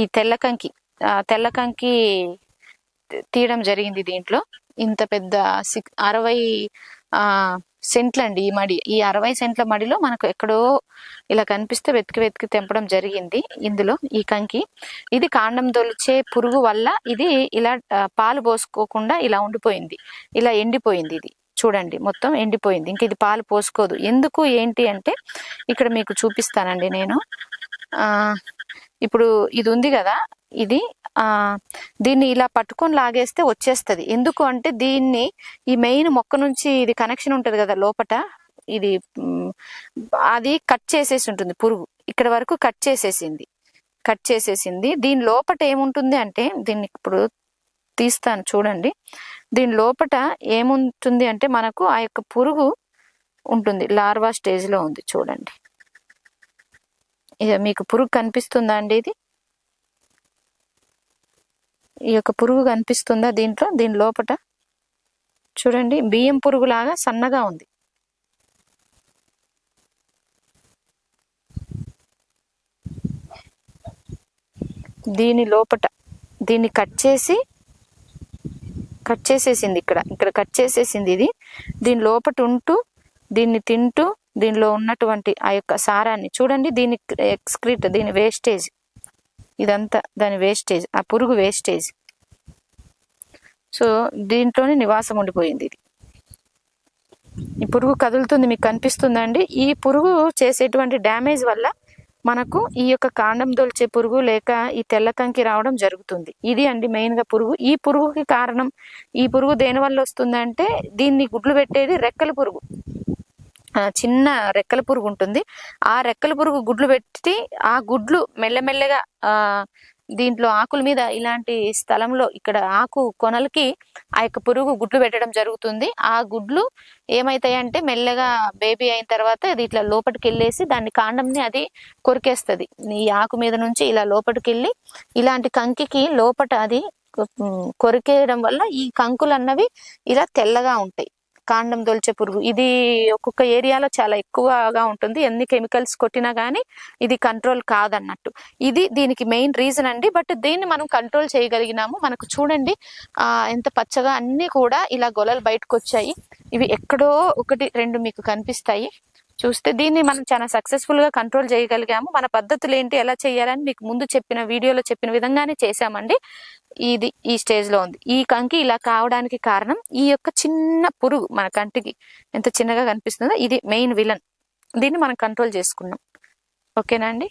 ఈ తెల్లకంకి తెల్లకంకి తీయడం జరిగింది దీంట్లో. ఇంత పెద్ద సిక్ అరవై సెంట్లండి సెంట్లు అండి ఈ మడి. ఈ అరవై సెంట్ల మడిలో మనకు ఎక్కడో ఇలా కనిపిస్తే వెతికి వెతికి తెంపడం జరిగింది ఇందులో ఈ కంకి. ఇది కాండం దొలిచే పురుగు వల్ల ఇది ఇలా పాలు పోసుకోకుండా ఇలా ఉండిపోయింది. ఇలా ఎండిపోయింది ఇది. చూడండి మొత్తం ఎండిపోయింది. ఇంక ఇది పాలు పోసుకోదు. ఎందుకు ఏంటి అంటే ఇక్కడ మీకు చూపిస్తానండి నేను. ఇప్పుడు ఇది ఉంది కదా ఇది దీన్ని ఇలా పట్టుకొని లాగేస్తే వచ్చేస్తుంది. ఎందుకు అంటే దీన్ని ఈ మెయిన్ మొక్క నుంచి ఇది కనెక్షన్ ఉంటుంది కదా లోపట ఇది అది కట్ చేసేసి ఉంటుంది పురుగు. ఇక్కడ వరకు కట్ చేసేసింది. కట్ చేసేసింది. దీని లోపట ఏముంటుంది అంటే దీన్ని ఇప్పుడు తీస్తాను చూడండి. దీని లోపట ఏముంటుంది అంటే మనకు ఆ యొక్క పురుగు ఉంటుంది లార్వా స్టేజ్లో ఉంది చూడండి. మీకు పురుగు కనిపిస్తుందా అండి ఇది? ఈ యొక్క పురుగు కనిపిస్తుందా దీంట్లో? దీని లోపట? చూడండి బియ్యం పురుగు లాగా సన్నగా ఉంది. దీని లోపట దీన్ని కట్ చేసి కట్ చేసేసింది ఇక్కడ ఇక్కడ కట్ చేసేసింది ఇది. దీని లోపట ఉంటూ దీన్ని తింటూ దీనిలో ఉన్నటువంటి ఆ యొక్క సారాన్ని చూడండి దీని ఎక్స్క్రీట్ దీని వేస్టేజ్. ఇదంతా దాని వేస్టేజ్ ఆ పురుగు వేస్టేజ్. సో దీంట్లోనే నివాసం ఉండిపోయింది ఇది. ఈ పురుగు కదులుతుంది మీకు కనిపిస్తుందండి. ఈ పురుగు చేసేటువంటి డ్యామేజ్ వల్ల మనకు ఈ యొక్క కాండం దొల్చే పురుగు లేక ఈ తెల్ల కంకి రావడం జరుగుతుంది. ఇది అండి మెయిన్గా పురుగు. ఈ పురుగుకి కారణం ఈ పురుగు దేని వల్ల వస్తుందంటే దీన్ని గుడ్లు పెట్టేది రెక్కల పురుగు. చిన్న రెక్కల పురుగు ఉంటుంది. ఆ రెక్కల పురుగు గుడ్లు పెట్టి ఆ గుడ్లు మెల్లమెల్లగా ఆ దీంట్లో ఆకుల మీద ఇలాంటి స్థలంలో ఇక్కడ ఆకు కొనలకి ఆ యొక్క పురుగు గుడ్లు పెట్టడం జరుగుతుంది. ఆ గుడ్లు ఏమవుతాయంటే మెల్లగా బేబీ అయిన తర్వాత అది ఇట్లా లోపలికి వెళ్ళేసి దాన్ని కాండంని అది కొరికేస్తుంది. ఈ ఆకు మీద నుంచి ఇలా లోపలికి వెళ్ళి ఇలాంటి కంకికి లోపట అది కొరికేయడం వల్ల ఈ కంకులు అన్నవి ఇలా తెల్లగా ఉంటాయి. కాండం దొల్చే పురుగు. ఇది ఒక్కొక్క ఏరియాలో చాలా ఎక్కువగా ఉంటుంది. ఎన్ని కెమికల్స్ కొట్టినా కానీ ఇది కంట్రోల్ కాదన్నట్టు. ఇది దీనికి మెయిన్ రీజన్ అండి. బట్ దీన్ని మనం కంట్రోల్ చేయగలిగినాము. మనకు చూడండి ఎంత పచ్చగా అన్ని కూడా ఇలా గొలలు బయటకు వచ్చాయి ఇవి ఎక్కడో ఒకటి రెండు మీకు కనిపిస్తాయి. చూస్తే దీన్ని మనం చాలా సక్సెస్ఫుల్గా కంట్రోల్ చేయగలిగాము. మన పద్ధతులు ఏంటి ఎలా చేయాలని మీకు ముందు చెప్పిన వీడియోలో చెప్పిన విధంగానే చేశామండి. ఇది ఈ స్టేజ్లో ఉంది. ఈ కంకి ఇలా కావడానికి కారణం ఈ యొక్క చిన్న పురుగు మన కంటికి ఎంత చిన్నగా కనిపిస్తుందో ఇది మెయిన్ విలన్ దీన్ని మనం కంట్రోల్ చేసుకున్నాం. ఓకేనా అండి?